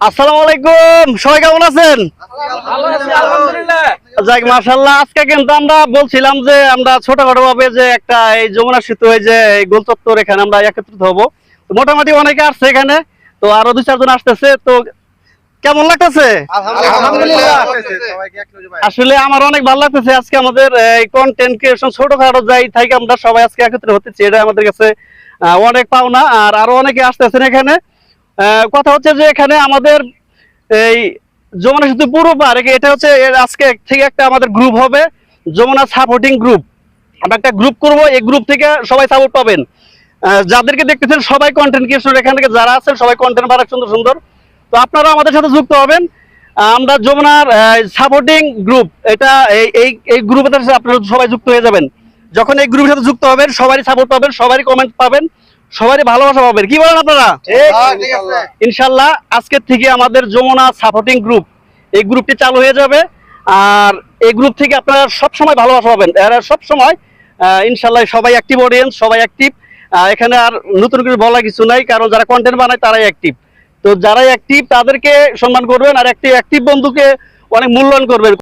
আসসালামু আলাইকুম সবাই কেমন আছেন? যাক মাশাল্লাহ আজকে কিন্তু আমরা বলছিলাম যে আমরা ছোটখাটো ভাবে যে একটা এই যমুনা সেতু এই যে গোল চত্বর এখানে আমরা একত্রিত হব। তো মোটামুটি অনেকে আসছে এখানে তো আরও দুই চারজন আসতেছে তো কেমন লাগতেছে? আসলে আমার অনেক ভালো লাগতেছে আজকে আমাদের এই কন্টেন্ট ক্রিয়েশন ছোটখাটো যাই থেকে আমরা সবাই আজকে একত্রিত হতেছি এটা আমাদের কাছে অনেক পাওনা আর আরও অনেকে আসতেছেন এখানে। কথা হচ্ছে যে এখানে আমাদের এই যমুনা সেতু পুরো পার এটা হচ্ছে আজকে থেকে একটা আমাদের গ্রুপ হবে, যমুনা সাপোর্টিং গ্রুপ আমরা একটা গ্রুপ করব, এই গ্রুপ থেকে সবাই সাপোর্ট পাবেন। যাদেরকে দেখতেছেন, সবাই কন্টেন্ট ক্রিয়েশন এখান থেকে যারা আছেন, সবাই কন্টেন্ট বানাক সুন্দর সুন্দর। তো আপনারা আমাদের সাথে যুক্ত হবেন। আমরা যমুনার সাপোর্টিং গ্রুপ এটা এই এই এই গ্রুপের সাথে আপনারা সবাই যুক্ত হয়ে যাবেন। যখন এই গ্রুপের সাথে যুক্ত হবেন, সবারই সাপোর্ট পাবেন, সবারই কমেন্ট পাবেন। সবারই ভালোবাসা পাবেন। কি বলেন আপনারা? ইনশাল্লাহ আজকের থেকে আমাদের যমুনা সাপোর্টিং গ্রুপ এই গ্রুপটি চালু হয়ে যাবে। আর এই গ্রুপ থেকে আপনারা সব সময় ভালোবাসা পাবেন। এরা সব সময় ইনশাল্লাহ সবাই অ্যাক্টিভ অডিয়েন্স সবাই অ্যাক্টিভ এখানে আর নতুন করে বলা কিছু নাই কারণ যারা কন্টেন্ট বানায় তারাই অ্যাক্টিভ তো যারাই অ্যাক্টিভ তাদেরকে সম্মান করবেন আর একটি অ্যাক্টিভ বন্ধুকে অনেক মূল্যায়ন করবেন।